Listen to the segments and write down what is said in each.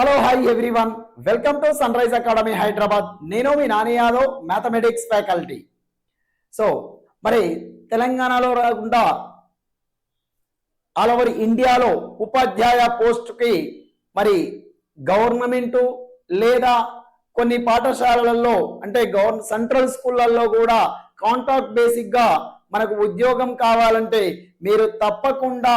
Hello hi everyone welcome to Sunrise Academy Hyderabad నేను మీ Nani Yadav mathematics faculty so మరి తెలంగాణలో రాకుండా all over ఇండియాలో ఉపాధ్యాయ పోస్టుకి మరి గవర్నమెంట్ లేదా కొన్ని పాఠశాలలలో అంటే గవర్న సెంట్రల్ స్కూళ్ళల్లో కూడా కాంట్రాక్ట్ బేసిక్గా మనకు ఉద్యోగం కావాలంటే మీరు తప్పకుండా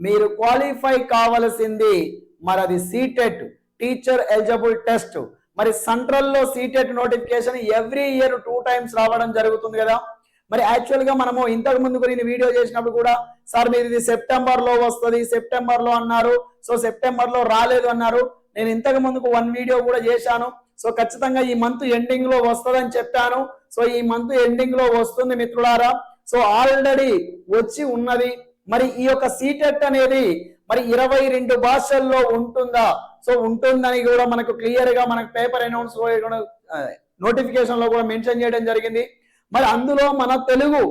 మీరు క్వాలిఫై కావలసింది మరి అది సీటెట్ టీచర్ ఎలిజిబుల్ టెస్ట్ మరి సెంట్రల్లో CTET notification every year two times రావడం జరుగుతుంది కదా. మరి యాక్చువల్గా మనము ఇంతకు ముందు నేను వీడియో చేసినప్పుడు కూడా సార్ మీరు ఇది సెప్టెంబర్లో వస్తుంది సెప్టెంబర్లో అన్నారు. సో సెప్టెంబర్లో రాలేదు అన్నారు. నేను ఇంతకు ముందుకు వన్ వీడియో కూడా చేశాను. సో ఖచ్చితంగా ఈ మంత్ ఎండింగ్లో వస్తుందని చెప్పాను. సో ఈ మంత్ ఎండింగ్లో వస్తుంది మిత్రులారా. సో ఆల్రెడీ వచ్చి ఉన్నది. మరి ఈ యొక్క సీటెట్ అనేది మరి ఇరవై రెండు భాషల్లో ఉంటుందా? సో ఉంటుందని కూడా మనకు క్లియర్గా మనకు పేపర్ అనౌన్స్ నోటిఫికేషన్లో కూడా మెన్షన్ చేయడం జరిగింది. మరి అందులో మన తెలుగు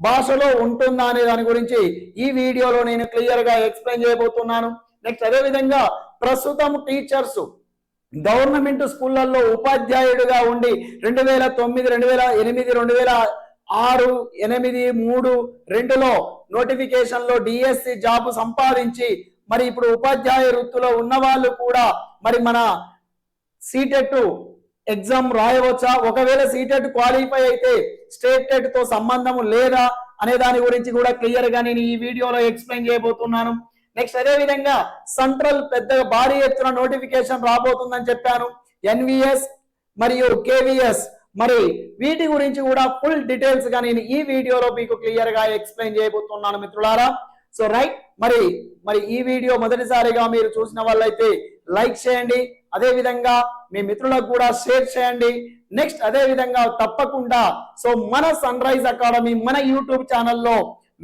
భాషలో ఉంటుందా అనే దాని గురించి ఈ వీడియోలో నేను క్లియర్గా ఎక్స్ప్లెయిన్ చేయబోతున్నాను. నెక్స్ట్ అదే విధంగా ప్రస్తుతం టీచర్స్ గవర్నమెంట్ స్కూళ్ళల్లో ఉపాధ్యాయుడిగా ఉండి రెండు వేల తొమ్మిది రెండు వేల ఎనిమిది రెండు వేల ఆరు ఎనిమిది మూడు రెండులో నోటిఫికేషన్లో డిఎస్సి జాబ్ సంపాదించి మరి ఇప్పుడు ఉపాధ్యాయ వృత్తిలో ఉన్న వాళ్ళు కూడా మరి మన సీటెట్ ఎగ్జామ్ రాయవచ్చా? ఒకవేళ సీటెట్ క్వాలిఫై అయితే స్టేట్ టెట్తో సంబంధం లేదా అనే దాని గురించి కూడా క్లియర్గా నేను ఈ వీడియోలో ఎక్స్ప్లెయిన్ చేయబోతున్నాను. నెక్స్ట్ అదే విధంగా సెంట్రల్ పెద్దగా భారీ ఎత్తున నోటిఫికేషన్ రాబోతుందని చెప్పాను. ఎన్విఎస్ మరియు కేవీఎస్. మరి వీటి గురించి కూడా ఫుల్ డీటెయిల్స్గా నేను ఈ వీడియోలో మీకు క్లియర్గా ఎక్స్ప్లెయిన్ చేయబోతున్నాను మిత్రులారా. సో రైట్ మరి మరి ఈ వీడియో మొదటిసారిగా మీరు చూసిన వాళ్ళైతే లైక్ చేయండి. అదే విధంగా మీ మిత్రులకు కూడా షేర్ చేయండి. నెక్స్ట్ అదే విధంగా తప్పకుండా సో మన సన్ రైజ్ అకాడమీ మన యూట్యూబ్ ఛానల్లో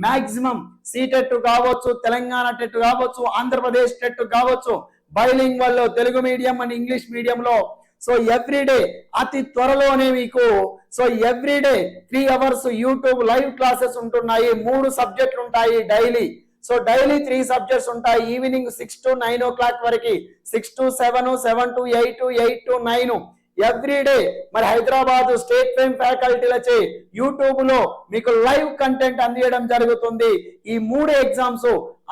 మాక్సిమం సీటెట్ కావచ్చు తెలంగాణ టెట్ కావచ్చు ఆంధ్రప్రదేశ్ టెట్ కావచ్చు బైలింగ్ వల్ల తెలుగు మీడియం అండ్ ఇంగ్లీష్ మీడియంలో సో ఎవ్రీడే అతి త్వరలోనే మీకు so every day three hours YouTube live classes ఉంటున్నాయి మూడు సబ్జెక్టులు ఉంటాయి daily so daily three subjects ఉంటాయి evening six to nine o'clock వరకు six to seven seven to eight eight to nine every day మరి హైదరాబాద్ స్టేట్ ఫేమ్ ఫ్యాకల్టీలచే యూట్యూబ్లో మీకు live content అందియడం జరుగుతుంది. ఈ మూడు ఎగ్జామ్స్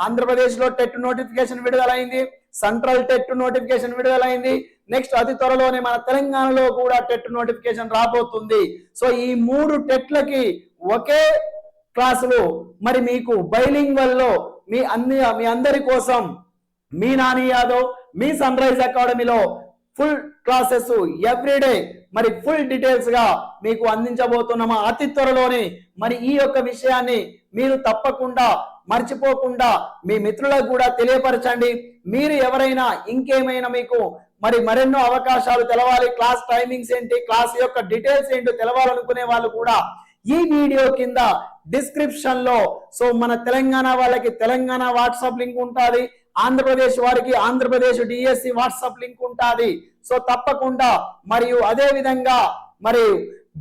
ఆంధ్రప్రదేశ్లో టెట్ నోటిఫికేషన్ విడుదలైంది సెంట్రల్ టెట్ నోటిఫికేషన్ విడుదలైంది. నెక్స్ట్ అతి త్వరలోనే మన తెలంగాణలో కూడా టెట్ నోటిఫికేషన్ రాబోతుంది. సో ఈ మూడు టెట్లకి ఒకే క్లాసులు. మరి మీకు బైలింగ్ వల్లో మీ అన్ని మీ అందరి కోసం మీ నాని యాదవ్ మీ సన్ రైజ్ అకాడమీలో ఫుల్ క్లాసెస్ ఎవ్రీడే మరి ఫుల్ డీటెయిల్స్గా మీకు అందించబోతున్నామా? అతి త్వరలోనే మరి ఈ యొక్క విషయాన్ని మీరు తప్పకుండా మర్చిపోకుండా మీ మిత్రులకు కూడా తెలియపరచండి. మీరు ఎవరైనా ఇంకేమైనా మీకు మరి మరెన్నో అవకాశాలు తెలవాలి క్లాస్ టైమింగ్స్ ఏంటి క్లాస్ యొక్క డీటెయిల్స్ ఏంటో తెలవాలనుకునే వాళ్ళు కూడా ఈ వీడియో కింద డిస్క్రిప్షన్లో సో మన తెలంగాణ వాళ్ళకి తెలంగాణ వాట్సాప్ లింక్ ఉంటుంది ఆంధ్రప్రదేశ్ వారికి ఆంధ్రప్రదేశ్ డిఎస్సి వాట్సాప్ లింక్ ఉంటుంది. సో తప్పకుండా మరియు అదే విధంగా మరియు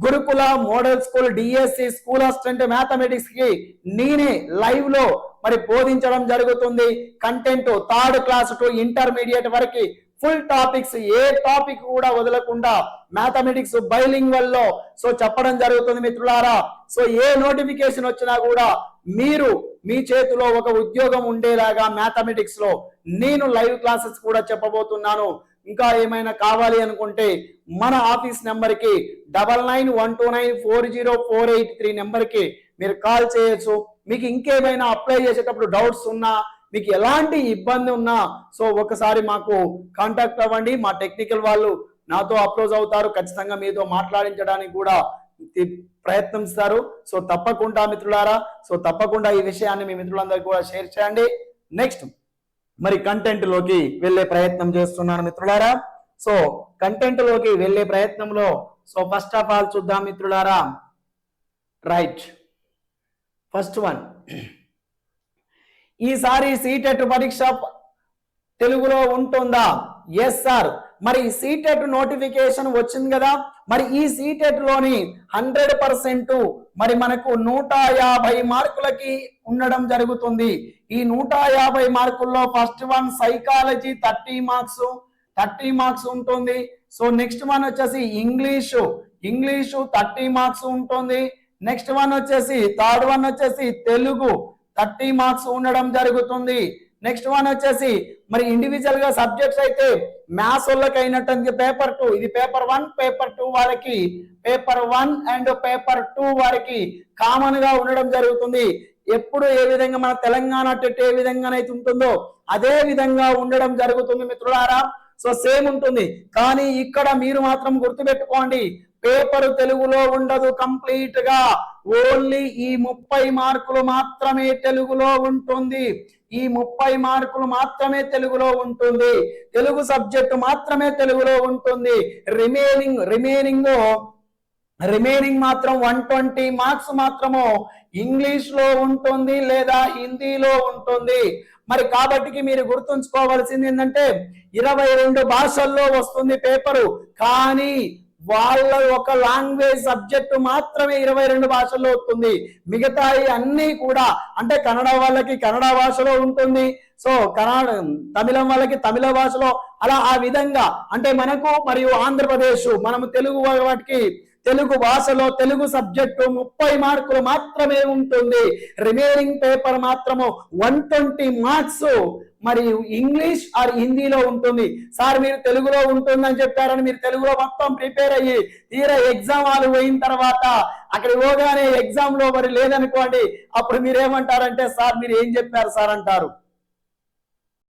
Gurukula model school DSC school assistant మ్యాథమెటిక్స్కి నేనే లైవ్లో మరి బోధించడం జరుగుతుంది. Content third class to intermediate వరకు ఫుల్ టాపిక్స్ ఏ టాపిక్ కూడా వదలకుండా మ్యాథమెటిక్స్ బైలింగ్వల్లో సో చెప్పడం జరుగుతుంది మిత్రులారా. సో ఏ నోటిఫికేషన్ వచ్చినా కూడా మీరు మీ చేతిలో ఒక ఉద్యోగం ఉండేలాగా మ్యాథమెటిక్స్లో నేను లైవ్ క్లాసెస్ కూడా చెప్పబోతున్నాను. ఇంకా ఏమైనా కావాలి అనుకుంటే మన ఆఫీస్ నెంబర్కి double nine one two nine four zero four eight three నెంబర్కి మీరు కాల్ చేయొచ్చు. మీకు ఇంకేమైనా అప్లై చేసేటప్పుడు డౌట్స్ ఉన్నా మీకు ఎలాంటి ఇబ్బంది ఉన్నా సో ఒకసారి మాకు కాంటాక్ట్ అవ్వండి. మా టెక్నికల్ వాళ్ళు నాతో అప్రోచ్ అవుతారు. ఖచ్చితంగా మీతో మాట్లాడించడానికి కూడా ప్రయత్నిస్తారు. సో తప్పకుండా మిత్రులారా సో తప్పకుండా ఈ విషయాన్ని మీ మిత్రులందరికీ కూడా షేర్ చేయండి. నెక్స్ట్. మరి కంటెంట్లోకి వెళ్ళే ప్రయత్నం చేస్తున్నాను మిత్రులారా. సో కంటెంట్లోకి వెళ్ళే ప్రయత్నంలో సో ఫస్ట్ ఆఫ్ ఆల్ చూద్దాం మిత్రులారా. రైట్ ఫస్ట్ వన్ ఈసారి సీటెట్ పరీక్ష తెలుగులో ఉంటుందా? ఎస్ సార్ మరి సీటెట్ నోటిఫికేషన్ వచ్చింది కదా? మరి ఈ సీటెట్లోని హండ్రెడ్ పర్సెంట్ మరి మనకు నూట యాభై మార్కులకి ఉండడం జరుగుతుంది. ఈ నూట యాభై మార్కుల్లో first one psychology thirty marks thirty marks ఉంటుంది. సో నెక్స్ట్ వన్ వచ్చేసి ఇంగ్లీషు ఇంగ్లీషు థర్టీ మార్క్స్ ఉంటుంది. నెక్స్ట్ వన్ వచ్చేసి థర్డ్ వన్ వచ్చేసి తెలుగు థర్టీ మార్క్స్ ఉండడం జరుగుతుంది. నెక్స్ట్ వన్ వచ్చేసి మరి ఇండివిజువల్గా సబ్జెక్ట్స్ అయితే మ్యాథ్స్ వాళ్ళకి అయినట్టు పేపర్ టూ ఇది పేపర్ వన్ పేపర్ టూ వారికి paper one and paper two వారికి కామన్గా ఉండడం జరుగుతుంది. ఎప్పుడు ఏ విధంగా మన తెలంగాణ టెట్ ఏ విధంగానైతే ఉంటుందో అదే విధంగా ఉండడం జరుగుతుంది మిత్రులారా. సో సేమ్ ఉంటుంది. కానీ ఇక్కడ మీరు మాత్రం గుర్తుపెట్టుకోండి పేపర్ తెలుగులో ఉండదు కంప్లీట్గా. ఓన్లీ ఈ ముప్పై మార్కులు మాత్రమే తెలుగులో ఉంటుంది. ఈ ముప్పై మార్కులు మాత్రమే తెలుగులో ఉంటుంది. తెలుగు సబ్జెక్టు మాత్రమే తెలుగులో ఉంటుంది. రిమైనింగ్ రిమైనింగ్ రిమైనింగ్ మాత్రం వన్ ట్వంటీ మార్క్స్ మాత్రము ఇంగ్లీష్లో ఉంటుంది లేదా హిందీలో ఉంటుంది. మరి కాబట్టికి మీరు గుర్తుంచుకోవాల్సింది ఏంటంటే ఇరవై రెండు భాషల్లో వస్తుంది పేపరు. కానీ వాళ్ళ ఒక లాంగ్వేజ్ సబ్జెక్టు మాత్రమే ఇరవై రెండు భాషల్లో వస్తుంది. మిగతాయి అన్నీ కూడా అంటే కన్నడ వాళ్ళకి కన్నడ భాషలో ఉంటుంది. సో కన్నడ తమిళం వాళ్ళకి తమిళ భాషలో అలా ఆ విధంగా అంటే మనకు మరియు ఆంధ్రప్రదేశ్ మనము తెలుగు వాటికి తెలుగు భాషలో తెలుగు సబ్జెక్టు ముప్పై మార్కులు మాత్రమే ఉంటుంది. రిమైనింగ్ పేపర్ మాత్రము వన్ ట్వంటీ మార్క్స్ మరి ఇంగ్లీష్ ఆర్ హిందీలో ఉంటుంది. సార్ మీరు తెలుగులో ఉంటుందని చెప్పారని మీరు తెలుగులో మొత్తం ప్రిపేర్ అయ్యి తీరా ఎగ్జామ్ హాల్ పోయిన తర్వాత అక్కడ పోగానే ఎగ్జామ్లో మరి లేదనుకోండి అప్పుడు మీరు ఏమంటారంటే సార్ మీరు ఏం చెప్పారు సార్? అంటారు.